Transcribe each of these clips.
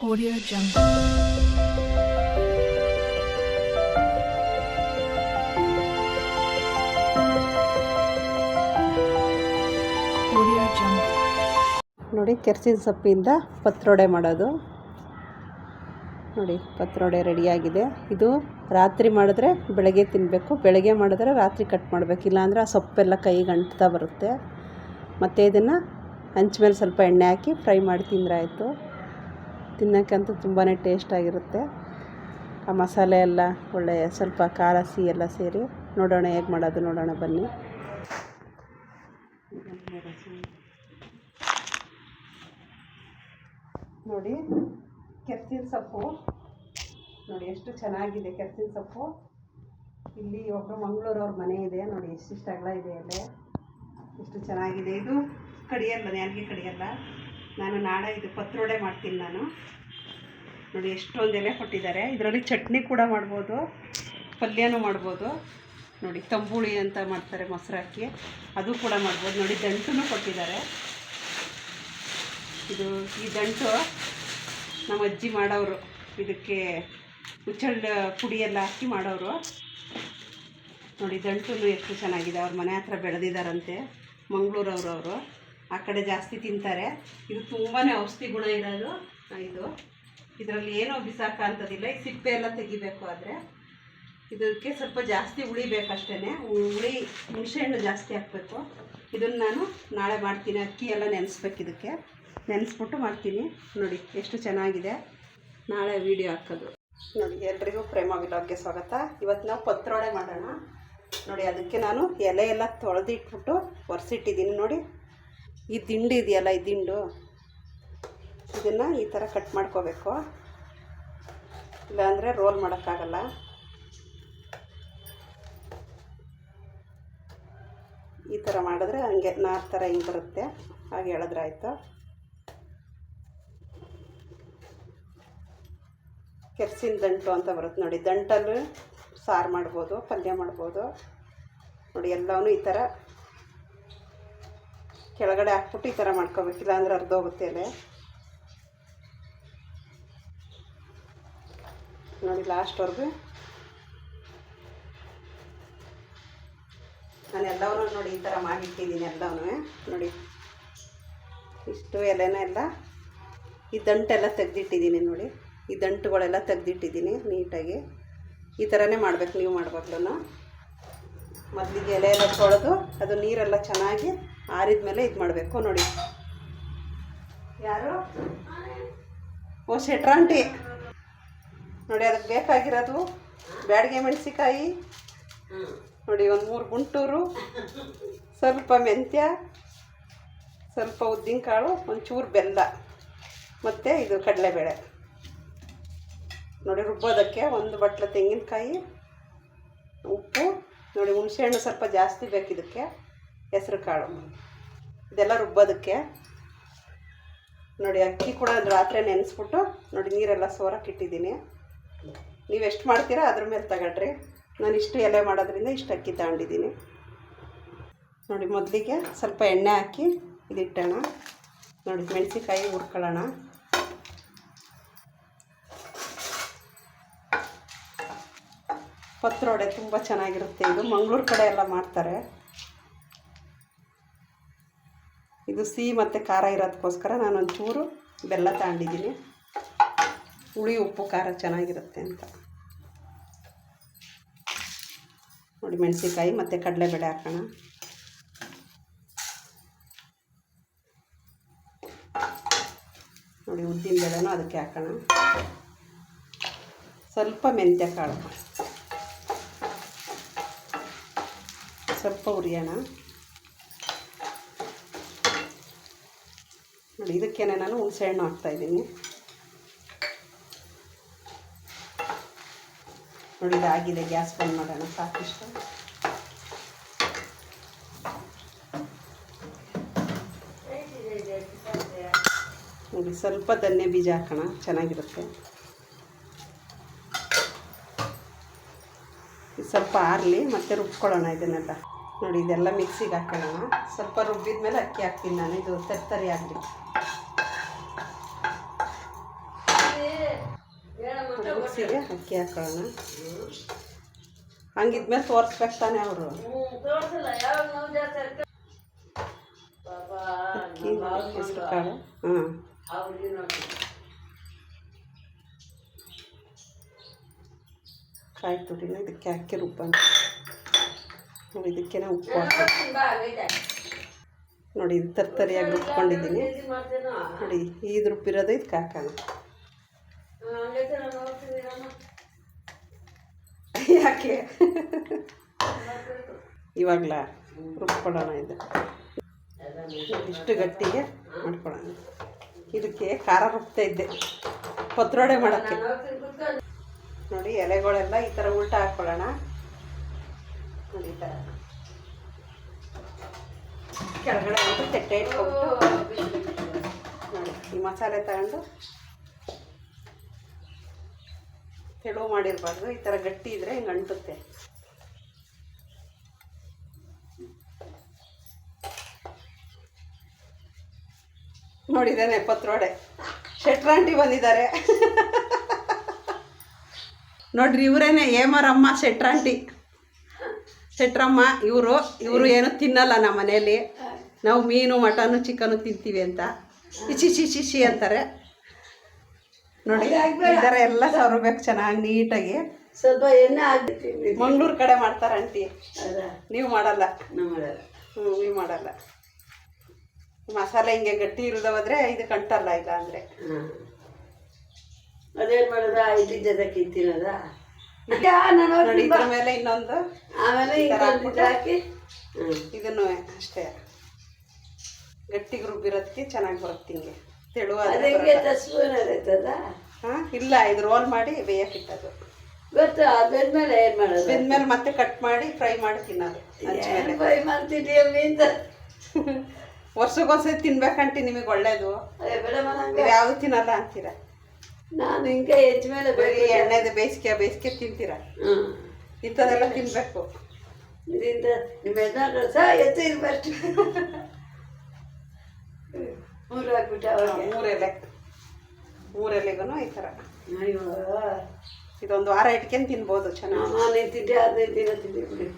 Audio Jungle. ನೋಡಿ, ಕೆರ್ಸಿನ ಸೊಪ್ಪಿಂದ ಪತ್ರೊಡೆ ಮಾಡೋದು. ನೋಡಿ, ಪತ್ರೊಡೆ ರೆಡಿಯಾಗಿದೆ ಇದು ರಾತ್ರಿ ಮಾಡಿದ್ರೆ ಬೆಳಗ್ಗೆ ತಿನ್ನಬೇಕು ಬೆಳಗ್ಗೆ ಮಾಡಿದ್ರೆ ರಾತ್ರಿ ಕಟ್ ಮಾಡಬೇಕು. ಇಲ್ಲಾಂದರೆ ಆ ಸೊಪ್ಪೆಲ್ಲ ಕೈಗೆ ಅಂಟ್ತಾ ಬರುತ್ತೆ. ಮತ್ತು ಇದನ್ನು ಹಂಚ ಮೇಲೆ ಸ್ವಲ್ಪ ಎಣ್ಣೆ ಹಾಕಿ ಫ್ರೈ ಮಾಡಿ ತಿಂದರೆ ಆಯಿತು ತಿನ್ನೋಕ್ಕಂತೂ ತುಂಬಾ ಟೇಸ್ಟಾಗಿರುತ್ತೆ ಆ ಮಸಾಲೆ ಎಲ್ಲ ಒಳ್ಳೆಯ ಸ್ವಲ್ಪ ಖಾರ, ಸಿಹಿ ಎಲ್ಲ ಸೇರಿ ನೋಡೋಣ, ಹೇಗೆ ಮಾಡೋದು ನೋಡೋಣ ಬನ್ನಿ. ನೋಡಿ ಕೆರ್ಸಿನ ಸೊಪ್ಪು. ನೋಡಿ, ಎಷ್ಟು ಚೆನ್ನಾಗಿದೆ ಕೆರ್ಸಿನ ಸೊಪ್ಪು. ಇಲ್ಲಿ ಒಬ್ಬರು ಮಂಗಳೂರವ್ರ ಮನೆ ಇದೆ. ನೋಡಿ, ಎಷ್ಟು ಅಗಲ ಇದೆ ಅಲ್ಲೇ. ಎಷ್ಟು ಚೆನ್ನಾಗಿದೆ. ಇದು ಕಡಿಯಲ್ಲ ನ್ಯಾಲ್ಗೆ ಕಡಿಯಲ್ಲ. ನಾನು ನಾಳೆ ಇದು ಪತ್ರೊಡೆ ಮಾಡ್ತೀನಿ ನಾನು. ನೋಡಿ, ಎಷ್ಟೊಂದು ಎಲೆ ಕೊಟ್ಟಿದ್ದಾರೆ. ಇದರಲ್ಲಿ ಚಟ್ನಿ ಕೂಡ ಮಾಡ್ಬೋದು, ಪಲ್ಯನೂ ಮಾಡ್ಬೋದು. ನೋಡಿ, ತಂಬುಳಿ ಅಂತ ಮಾಡ್ತಾರೆ ಮೊಸರು ಹಾಕಿ ಅದು ಕೂಡ ಮಾಡ್ಬೋದು. ನೋಡಿ ದಂಟು ಕೊಟ್ಟಿದ್ದಾರೆ. ಇದು, ಈ ದಂಟು ನಮ್ಮ ಅಜ್ಜಿ ಮಾಡೋರು. ಇದಕ್ಕೆ ಹುಚ್ಚಳ್ಳ ಪುಡಿಯೆಲ್ಲ ಹಾಕಿ ಮಾಡೋರು. ನೋಡಿ ದಂಟು ಎಷ್ಟು ಚೆನ್ನಾಗಿದೆ. ಅವ್ರ ಮನೆ ಹತ್ರ ಬೆಳೆದಿದ್ದಾರಂತೆ. ಅವರು ಆ ಕಡೆ ಜಾಸ್ತಿ ತಿಂತಾರೆ. ಇದು ತುಂಬಾ ಔಷಧಿ ಗುಣ ಇರೋದು. ಇದು. ಇದರಲ್ಲಿ ಏನೋ ಅಂತದಿಲ್ಲ ಈ ಸಿಪ್ಪೆ ಎಲ್ಲ ತೆಗಿಬೇಕು ಆದರೆ. ಇದಕ್ಕೆ ಸ್ವಲ್ಪ ಜಾಸ್ತಿ ಉಳಿಬೇಕಷ್ಟೇ ಹುಳಿ ಹುಣಸೆಹಣ್ಣು ಜಾಸ್ತಿ ಹಾಕಬೇಕು. ಇದನ್ನು ನಾನು ನಾಳೆ ಮಾಡ್ತೀನಿ. ಅಕ್ಕಿ ಎಲ್ಲ ನೆನೆಸ್ಬೇಕು ಇದಕ್ಕೆ. ನೆನೆಸ್ಬಿಟ್ಟು ಮಾಡ್ತೀನಿ. ನೋಡಿ, ಎಷ್ಟು ಚೆನ್ನಾಗಿದೆ. ನಾಳೆ ವಿಡಿಯೋ ಹಾಕೋದು. ನೋಡಿ, ಎಲ್ರಿಗೂ ಪ್ರೇಮ ವಿಲಾಗ್ಗೆ ಸ್ವಾಗತ. ಇವತ್ತು ನಾವು ಪತ್ರೊಡೆ ಮಾಡೋಣ. ನೋಡಿ, ಅದಕ್ಕೆ ನಾನು ಎಲೆ ಎಲ್ಲ ತೊಳೆದಿಟ್ಬಿಟ್ಟು ಒರೆಸಿಟ್ಟಿದ್ದೀನಿ ನೋಡಿ. ಈ ದಿಂಡು ಇದೆಯಲ್ಲ, ಈ ದಿಂಡು? ಇದನ್ನು ಈ ಥರ ಕಟ್ ಮಾಡ್ಕೋಬೇಕು. ಇಲ್ಲಾಂದರೆ ರೋಲ್ ಮಾಡೋಕ್ಕಾಗಲ್ಲ. ಈ ಥರ ಮಾಡಿದ್ರೆ ಹಂಗೆ ನಾರು ಥರ ಹಿಂಗೆ ಬರುತ್ತೆ. ಹಾಗೆ ಹೇಳಿದ್ರೆ ಆಯಿತು. ಕೆರ್ಸಿನ ದಂಟು ಅಂತ ಬರುತ್ತೆ ನೋಡಿ. ದಂಟಲ್ಲೂ ಸಾರು ಮಾಡ್ಬೋದು, ಪಲ್ಯ ಮಾಡ್ಬೋದು. ನೋಡಿ ಎಲ್ಲವೂ ಈ ಥರ ಕೆಳಗಡೆ ಹಾಕ್ಬಿಟ್ಟು ಈ ಥರ ಮಾಡ್ಕೋಬೇಕಿಲ್ಲ ಅಂದ್ರೆ ಅರ್ಧೋಗುತ್ತೆ ಎಲೆ. ನೋಡಿ ಲಾಸ್ಟ್ವರೆಗೂ ನಾನು ಎಲ್ಲವನ್ನೂ ನೋಡಿ ಈ ಥರ ಮಾಡಿಟ್ಟಿದ್ದೀನಿ ಎಲ್ಲವೂ ನೋಡಿ, ಇಷ್ಟು ಎಲೆನ ಎಲ್ಲ ಈ ದಂಟೆಲ್ಲ ತೆಗೆದಿಟ್ಟಿದ್ದೀನಿ ನೋಡಿ. ಈ ದಂಟುಗಳೆಲ್ಲ ತೆಗೆದಿಟ್ಟಿದ್ದೀನಿ ನೀಟಾಗಿ. ಈ ಥರನೇ ಮಾಡ್ಬೇಕು ನೀವು ಮಾಡ್ಬೇಕಲ್ಲ ಮೊದಲಿಗೆ ಎಲೆ ಎಲ್ಲ ತೊಳೆದು ಅದು ನೀರೆಲ್ಲ ಚೆನ್ನಾಗಿ ಆರಿದ ಮೇಲೆ ಇದು ಮಾಡಬೇಕು, ನೋಡಿ. ಯಾರು? ಓ, ಶೆಟ್ರಾಂಟಿ. ನೋಡಿ, ಅದಕ್ಕೆ ಬೇಕಾಗಿರೋದು ಬ್ಯಾಡಿಗೆ ಮೆಣಸಿಕಾಯಿ ನೋಡಿ, ಒಂದು ಮೂರು ಗುಂಟೂರು, ಸ್ವಲ್ಪ ಮೆಂತ್ಯ, ಸ್ವಲ್ಪ ಉದ್ದಿನಕಾಳು, ಒಂಚೂರು ಬೆಲ್ಲ, ಮತ್ತು ಇದು ಕಡಲೆಬೇಳೆ. ನೋಡಿ, ರುಬ್ಬೋದಕ್ಕೆ ಒಂದು ಬಟ್ಲ ತೆಂಗಿನಕಾಯಿ, ಉಪ್ಪು ನೋಡಿ, ಹುಣಸೆಹಣ್ಣು ಸ್ವಲ್ಪ ಜಾಸ್ತಿ ಬೇಕು ಇದಕ್ಕೆ. ಹೆಸರು ಕಾಳು. ಇದೆಲ್ಲ ರುಬ್ಬೋದಕ್ಕೆ. ನೋಡಿ, ಅಕ್ಕಿ ಕೂಡ ರಾತ್ರಿ ನೆನೆಸ್ಬಿಟ್ಟು, ನೋಡಿ, ನೀರೆಲ್ಲ ಸೋರಕ್ಕೆ ಇಟ್ಟಿದ್ದೀನಿ. ನೀವು ಎಷ್ಟು ಮಾಡ್ತೀರಾ ಅದ್ರ ಮೇಲೆ ತಗೊಳ್ರಿ. ನಾನು ಇಷ್ಟು ಎಲೆ ಮಾಡೋದ್ರಿಂದ ಇಷ್ಟು ಅಕ್ಕಿ ತಗೊಂಡಿದ್ದೀನಿ. ನೋಡಿ, ಮೊದಲಿಗೆ ಸ್ವಲ್ಪ ಎಣ್ಣೆ ಹಾಕಿ ಇದಿಟ್ಟೋಣ. ನೋಡಿ ಮೆಣಸಿಕಾಯಿ ಹುರ್ಕೊಳ್ಳೋಣ. ಪತ್ರೊಡೆ ತುಂಬ ಚೆನ್ನಾಗಿರುತ್ತೆ ಇದು. ಮಂಗಳೂರು ಕಡೆ ಎಲ್ಲ ಮಾಡ್ತಾರೆ. ಇದು ಸಿಹಿ ಮತ್ತು ಖಾರ ಇರೋದಕ್ಕೋಸ್ಕರ ನಾನು ಒಂಚೂರು ಬೆಲ್ಲ ತಗೊಂಡಿದ್ದೀನಿ. ಹುಳಿ, ಉಪ್ಪು, ಖಾರ ಚೆನ್ನಾಗಿರುತ್ತೆ ಅಂತ. ನೋಡಿ ಮೆಣಸಿನ್ಕಾಯಿ ಮತ್ತು ಕಡಲೆಬೇಳೆ ಹಾಕೋಣ. ನೋಡಿ ಉದ್ದಿನ ಬೇಳೆನೂ ಅದಕ್ಕೆ ಹಾಕೋಣ. ಸ್ವಲ್ಪ ಮೆಂತ್ಯ ಕಾಳು ಸ್ವಲ್ಪ ಹುರಿಯೋಣ ನೋಡಿ, ಇದಕ್ಕೇನೆ ನಾನು ಹುಣಸೆಹಣ್ಣು ಹಾಕ್ತಾಯಿದ್ದೀನಿ ನೋಡಿ, ಇದಾಗಿದೆ, ಗ್ಯಾಸ್ ಬಂದ್ ಮಾಡೋಣ, ಸಾಕಿಷ್ಟು. ನೋಡಿ, ಸ್ವಲ್ಪ ಧನ್ಯ ಬೀಜ ಹಾಕೋಣ, ಚೆನ್ನಾಗಿರುತ್ತೆ. ಸ್ವಲ್ಪ ಆರಲಿ, ಮತ್ತೆ ರುಬ್ಕೊಳ್ಳೋಣ ಇದನ್ನೆಲ್ಲ. ನೋಡಿ, ಇದೆಲ್ಲ ಮಿಕ್ಸಿಗೆ ಹಾಕೋಣ. ಸ್ವಲ್ಪ ರುಬ್ಬಿದ ಮೇಲೆ ಅಕ್ಕಿ ಹಾಕ್ತೀನಿ ನಾನು. ಇದು ತರ್ತರಿ ಆಗಲಿ. ಮಿಕ್ಸಿಗೆ ಅಕ್ಕಿ ಹಾಕೋಣ. ಹಂಗಿದ್ಮೇಲೆ ತೋರಿಸ್ಬೇಕು ತಾನೆ ಅವರು. ಅಕ್ಕಿ ಹೆಸರು ಕಾಳು. ಹಾಂ ಕಾಯಿ ತುರಿನ ಇದಕ್ಕೆ ಅಕ್ಕಿ ರುಬ್ಬ ನೋಡಿ ಇದಕ್ಕೆ ಉಪ್ಪು ಹಾಕಿ ನೋಡಿ ಇದು ತರ್ತರಿಯಾಗಿ ರುಬ್ಕೊಂಡಿದ್ದೀನಿ. ನೋಡಿ ಇದು ರುಬ್ಬಿರೋದು ಇದಕ್ಕೆ ಹಾಕೋಣ ಯಾಕೆ? ಇವಾಗಲ ರುಬ್ಕೊಳ್ಳೋಣ ಇದು. ಇಷ್ಟು ಗಟ್ಟಿಗೆ ಮಾಡ್ಕೊಳ್ಳೋಣ ಇದಕ್ಕೆ ಖಾರ ರುಬ್ತಾ ಇದ್ದೆ. ಪತ್ರೊಡೆ ಮಾಡೋಕ್ಕೆ. ನೋಡಿ ಎಲೆಗಳೆಲ್ಲ ಈ ಥರ ಉಲ್ಟಾ ಹಾಕ್ಕೊಳ್ಳೋಣ ನೋಡಿ ಈ ಥರ ಕೆಳಗಡೆ ಒಂದು ತಟ್ಟೆ ಇಟ್ಕೊಬಿಟ್ಟು ನೋಡಿ ಈ ಮಸಾಲೆ ತಗೊಂಡು ತೆಳು ಮಾಡಿರ್ಬಾರ್ದು ಈ ಥರ ಗಟ್ಟಿ ಇದ್ರೆ ಹಿಂಗೆ ಅಂಟುತ್ತೆ. ನೋಡಿದ್ದೇನೆ ಪತ್ರೊಡೆ ಶೆಟ್ರಾಂಟಿ ಬಂದಿದ್ದಾರೆ. ನೋಡ್ರಿ ಇವರೇನೆ ಏಮರಮ್ಮ ಶೆಟ್ರಾಂಟಿ. ಶೆಟ್ರಮ್ಮ ಇವರು ಇವರು ಏನು ತಿನ್ನಲ್ಲ ನಮ್ಮ ಮನೆಯಲ್ಲಿ. ನಾವು ಮೀನು ಮಟನು ಚಿಕನು ತಿಂತೀವಿ ಅಂತ. ಇಚಿ ಚಿ ಚಿ ಚಿ ಅಂತಾರೆ. ನೋಡಿ ಈ ಥರ ಎಲ್ಲ ಸವರ್ಬೇಕು ಚೆನ್ನಾಗಿ ನೀಟಾಗಿ. ಸ್ವಲ್ಪ ಎಣ್ಣೆ ಹಾಕ್ಬಿಟ್ಟಿನಿ ಮಂಗ್ಳೂರು ಕಡೆ ಮಾಡ್ತಾರೆ ಅಂತಿ ನೀವು ಮಾಡಲ್ಲ. ಹ್ಞೂ ನೀವು ಮಾಡಲ್ಲ. ಮಸಾಲೆ ಹಿಂಗೆ ಗಟ್ಟಿ ಇರೋದವಾದ್ರೆ ಹೋದ್ರೆ ಇದು ಕಂಟಲ್ಲ ಇಲ್ಲ ಅಂದರೆ ಹಾಂ. ಅದೇನು ಮಾಡೋದಾ? ಇಡ್ಲಿ ಜೊತೆಗೆ ತಿನ್ನೋದ? ಇದ್ರ ಮೇಲೆ ಇನ್ನೊಂದು. ಆಮೇಲೆ ಹಾಕಿ ಇದನ್ನು ಅಷ್ಟೇ. ಗಟ್ಟಿ ರುಬ್ಬಿರೋದಕ್ಕೆ ಚೆನ್ನಾಗಿ ಬರುತ್ತೆ ಹಿಂಗೆ. ತೆಳುವಾದ ಹಾಂ ಇಲ್ಲ ಇದು ರೋಲ್ ಮಾಡಿ ಬೇಯಕ್ಕಿಟ್ಟದು ಗೊತ್ತು? ಅದಾದ್ಮೇಲೆ ಏನು ಮಾಡೋದು? ಬೆಂದ್ಮೇಲೆ ಮತ್ತೆ ಕಟ್ ಮಾಡಿ ಫ್ರೈ ಮಾಡಿ ತಿನ್ನೋದು ಫ್ರೈ ಮಾಡ್ತೀನಿ ಅಲ್ಲಿಂದ ವರ್ಷಕ್ಕೊಂದ್ಸತಿ ತಿನ್ಬೇಕಂಟಿ ನಿಮಗೆ ಒಳ್ಳೇದು. ಯಾವುದು ತಿನ್ನಲ್ಲ ಅಂತೀರ? ನಾನು ಹಿಂಗೆ ಹೆಜ್ಜೆ ಮೇಲೆ ಬರೀ ಎಣ್ಣೆದು ಬೇಸಿಗೆ ಬೇಸಿಗೆ ತಿಂತೀರಾ? ಹ್ಞೂ ಇಂಥದ್ದೆಲ್ಲ ತಿನ್ಬೇಕು. ಇದರಿಂದ ನಿಮ್ಮ ಯಜಮಾನ್ರು ಸಹ ಎತ್ತು ಇರ್ಬಷ್ಟು ಮೂರು ಹಾಕ್ಬಿಟ್ಟು ಅವ್ರಿಗೆ. ಮೂರೆಲೆ ಮೂರೆಲೆಗೂ ಈ ಥರ. ಅಯ್ಯೋ. ಇದೊಂದು ವಾರ ಇಟ್ಕೊಂಡು ತಿನ್ಬೋದು ಚೆನ್ನಾಗಿ. ನಾನು ತಿಂದೆ ಹದಿನೈದು ದಿನ ತಿಂದೆ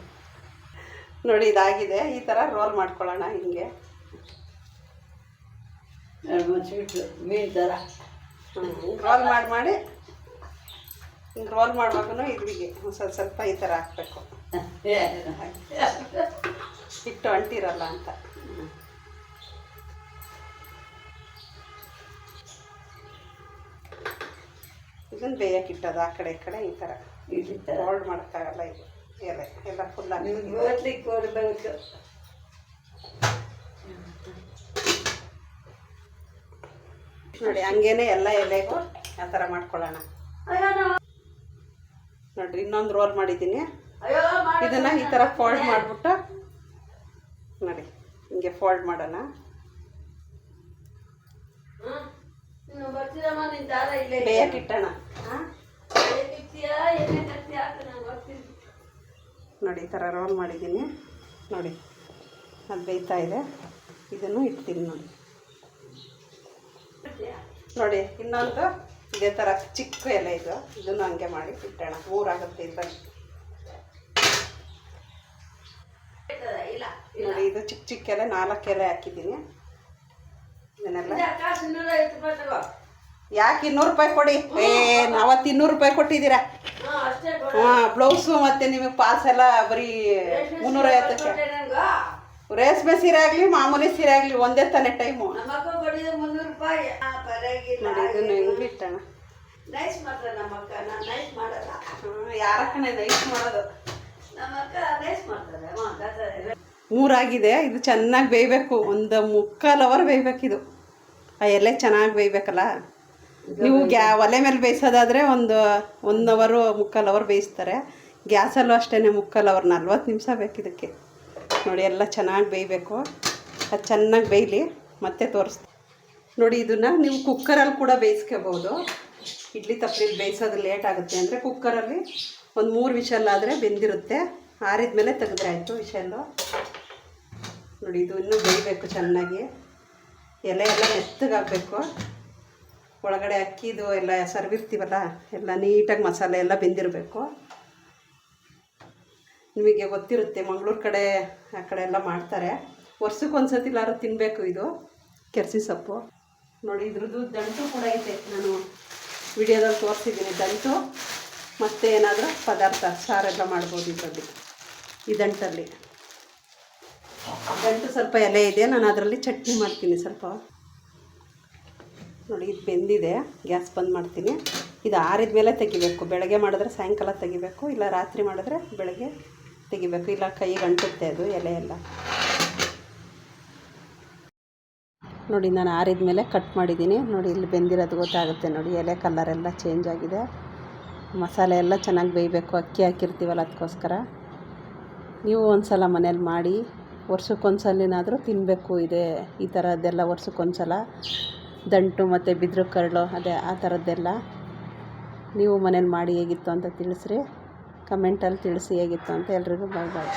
ನೋಡಿ ಇದಾಗಿದೆ. ಈ ಥರ ರೋಲ್ ಮಾಡ್ಕೊಳ್ಳೋಣ ಹಿಂಗೆ. ಎರಡು ಮುಚ್ಚಿಬಿಟ್ಟು ಮೀನು ಥರ ರೋಲ್ ಮಾಡಿ ಮಾಡಿ. ಹಿಂಗೆ ರೋಲ್ ಮಾಡ್ಬೇಕು ಇದ್ರಿಗೆ ಸ್ವಲ್ಪ ಸ್ವಲ್ಪ ಈ ಥರ ಹಾಕ್ಬೇಕು. ಹಿಟ್ಟು ಅಂಟಿರಲ್ಲ ಅಂತ. ಇದನ್ನು ಬೇಯಕ್ಕಿಟ್ಟದು ಆ ಕಡೆ ಈ ಕಡೆ ಈ ಥರ ಹೋಲ್ಡ್ ಮಾಡೋಕ್ಕಾಗಲ್ಲ ಇದು. ಎಲೆ ಎಲ್ಲ ಫುಲ್ ನಿಮ್ಗೆ ಓದ್ಲಿಕ್ಕೆ ಕೊಡಬೇಕು ನೋಡಿ, ಹಂಗೇನೆ ಎಲ್ಲ ಎಲೆಗೂ ಆ ಥರ ಮಾಡ್ಕೊಳ್ಳೋಣ. ನೋಡಿರಿ, ಇನ್ನೊಂದು ರೋಲ್ ಮಾಡಿದ್ದೀನಿ. ಇದನ್ನ ಈ ಥರ ಫೋಲ್ಡ್ ಮಾಡಿಬಿಟ್ಟು, ನೋಡಿ, ಹಿಂಗೆ ಫೋಲ್ಡ್ ಮಾಡೋಣ. ಬೇಯಕ್ಕೆ ಇಟ್ಟೋಣ. ನೋಡಿ, ಈ ಥರ ರೋಲ್ ಮಾಡಿದ್ದೀನಿ. ನೋಡಿ, ಅದು ಬೇಯ್ತಾ ಇದೆ. ಇದನ್ನು ಇಡ್ತೀನಿ ನೋಡಿ. ನೋಡಿ ಇನ್ನೊಂದು ಇದೇ ಥರ ಚಿಕ್ಕ ಎಲೆ ಇದು. ಇದನ್ನು ಹಂಗೆ ಮಾಡಿ ಇಟ್ಟೋಣ. ಮೂರಾಗುತ್ತೆ ಇದ್ರಲ್ಲಿ ಇಲ್ಲ ನೋಡಿ ಇದು ಚಿಕ್ಕ ಚಿಕ್ಕ ಎಲೆ ನಾಲ್ಕು ಎಲೆ ಹಾಕಿದ್ದೀನಿ. ಇದನ್ನೆಲ್ಲ ಯಾಕೆ ಇನ್ನೂರು ರೂಪಾಯಿ ಕೊಡಿ? ಏ ಅವತ್ತು ಇನ್ನೂರು ರೂಪಾಯಿ ಕೊಟ್ಟಿದ್ದೀರಾ? ಹಾ ಬ್ಲೌಸು ಮತ್ತು ನಿಮಗೆ ಪಾಸ್ ಎಲ್ಲ ಬರೀ ಮುನ್ನೂರೈವತ್ತಕ್ಕೆ. ರೇಷ್ಮೆ ಸೀರೆ ಆಗಲಿ ಮಾಮೂಲಿ ಸೀರೆ ಆಗಲಿ ಒಂದೇ ತಾನೇ ಟೈಮು ನೋಡಿ ಇದನ್ನು ಹಿಂಗೆ ಇಟ್ಟಣ ನೈಸ್ ಮಾತ್ರ ನಮ್ಮ ಅಕ್ಕ. ನಾನು ನೈಸ್ ಮಾಡಲ್ಲ. ಯಾರ ಕಣೆ ನೈಸ್ ಮಾಡೋದು? ನಮ್ಮ ಅಕ್ಕ ನೈಸ್ ಮಾಡ್ತಾರೆ. ಅಮ್ಮ ಕಸ ಮೂರಾಗಿದೆ ಇದು ಚೆನ್ನಾಗಿ ಬೇಯಬೇಕು. ಒಂದು ಮುಕ್ಕಾಲು ಅವರ್ ಬೇಯ್ಬೇಕಿದು ಆ ಎಲೆ ಚೆನ್ನಾಗಿ ಬೇಯ್ಬೇಕಲ್ಲ? ನೀವು ಗ್ಯಾ ಒಲೆ ಮೇಲೆ ಬೇಯಿಸೋದಾದರೆ ಒಂದು ಒನ್ ಅವರು ಮುಕ್ಕಾಲು ಅವರ್ ಬೇಯಿಸ್ತಾರೆ. ಗ್ಯಾಸಲ್ಲೂ ಅಷ್ಟೇ ಮುಕ್ಕಾಲು ಅವರ್ ನಲ್ವತ್ತು ನಿಮಿಷ ಬೇಕು ಇದಕ್ಕೆ ನೋಡಿ, ಎಲ್ಲ ಚೆನ್ನಾಗಿ ಬೇಯಬೇಕು. ಅದು ಚೆನ್ನಾಗಿ ಬೇಯಲಿ, ಮತ್ತೆ ತೋರಿಸ್ತೀನಿ. ನೋಡಿ, ಇದನ್ನು ನೀವು ಕುಕ್ಕರಲ್ಲಿ ಕೂಡ ಬೇಯಿಸ್ಕೋಬೋದು. ಇಡ್ಲಿ ತಪ್ಪಲಿ ಬೇಯಿಸೋದು ಲೇಟ್ ಆಗುತ್ತೆ ಅಂದರೆ ಕುಕ್ಕರಲ್ಲಿ ಒಂದು ಮೂರು ವಿಷಲ್ ಆದರೆ ಬೆಂದಿರುತ್ತೆ. ಆರಿದ ಮೇಲೆ ತೆಗೆದ್ರೆ ಆಯಿತು ವಿಷಲ್ಲು ನೋಡಿ, ಇದು ಇನ್ನೂ ಬೇಯಬೇಕು ಚೆನ್ನಾಗಿ. ಎಲೆ ಎಲ್ಲ ಮೆತ್ತಗಾಗಬೇಕು. ಒಳಗಡೆ ಅಕ್ಕಿದು ಎಲ್ಲ ಸರ್ವಿರ್ತೀವಲ್ಲ, ಎಲ್ಲ ನೀಟಾಗಿ ಮಸಾಲೆ ಎಲ್ಲ ಬೆಂದಿರಬೇಕು. ನಿಮಗೆ ಗೊತ್ತಿರುತ್ತೆ, ಮಂಗಳೂರು ಕಡೆ, ಆ ಕಡೆ ಎಲ್ಲ ಮಾಡ್ತಾರೆ. ವರ್ಷಕ್ಕೆ ಒಂದು ಸತಿ ಎಲ್ಲಾರು ತಿನ್ನಬೇಕು ಇದು, ಕೆರ್ಸಿ ಸೊಪ್ಪು. ನೋಡಿ, ಇದ್ರದ್ದು ದಂಟು ಕೂಡ ಐತೆ ನಾನು ವಿಡಿಯೋದಲ್ಲಿ ತೋರಿಸಿದ್ದೀನಿ ದಂಟು, ಮತ್ತು ಏನಾದರೂ ಪದಾರ್ಥ ಸಾರೆಲ್ಲ ಮಾಡ್ಬೋದು ಇದರಲ್ಲಿ, ಈ ದಂಟಲ್ಲಿ. ದಂಟು ಸ್ವಲ್ಪ ಎಲೆ ಇದೆ, ನಾನು ಅದರಲ್ಲಿ ಚಟ್ನಿ ಮಾಡ್ತೀನಿ ಸ್ವಲ್ಪ. ನೋಡಿ, ಇದು ಬೆಂದಿದೆ, ಗ್ಯಾಸ್ ಬಂದ್ ಮಾಡ್ತೀನಿ. ಇದು ಆರಿದ ಮೇಲೆ ತೆಗಿಬೇಕು. ಬೆಳಗ್ಗೆ ಮಾಡಿದ್ರೆ ಸಾಯಂಕಾಲ ತೆಗಿಬೇಕು, ಇಲ್ಲ ರಾತ್ರಿ ಮಾಡಿದ್ರೆ ಬೆಳಗ್ಗೆ ತೆಗಿಬೇಕು. ಇಲ್ಲ ಕೈಗೆ ಅಂಟುತ್ತೆ ಅದು, ಎಲೆ ಎಲ್ಲ. ನೋಡಿ, ನಾನು ಆರಿದ ಮೇಲೆ ಕಟ್ ಮಾಡಿದ್ದೀನಿ. ನೋಡಿ, ಇಲ್ಲಿ ಬೆಂದಿರೋದು ಗೊತ್ತಾಗುತ್ತೆ. ನೋಡಿ, ಎಲೆ ಕಲರ್ ಎಲ್ಲ ಚೇಂಜ್ ಆಗಿದೆ. ಮಸಾಲೆ ಎಲ್ಲ ಚೆನ್ನಾಗಿ ಬೇಯಬೇಕು. ಅಕ್ಕಿ ಹಾಕಿರ್ತೀವಲ್ಲ, ಅದಕ್ಕೋಸ್ಕರ. ನೀವು ಒಂದು ಸಲ ಮನೇಲಿ ಮಾಡಿ. ವರ್ಷಕ್ಕೊಂದ್ಸಲಿನಾದರೂ ತಿನ್ನಬೇಕು ಇದೆ. ಈ ಥರದ್ದೆಲ್ಲ ವರ್ಷಕ್ಕೊಂದ್ಸಲ. ದಂಟು ಮತ್ತು ಬಿದಿರು ಕರಳು, ಅದೇ ಆ ಥರದ್ದೆಲ್ಲ ನೀವು ಮನೇಲಿ ಮಾಡಿ ಹೇಗಿತ್ತು ಅಂತ ತಿಳಿಸ್ರಿ. ಕಮೆಂಟಲ್ಲಿ ತಿಳಿಸಿ ಹೇಗಿತ್ತು ಅಂತ ಎಲ್ರಿಗೂ ಬಾಯ್ ಬಾಯ್.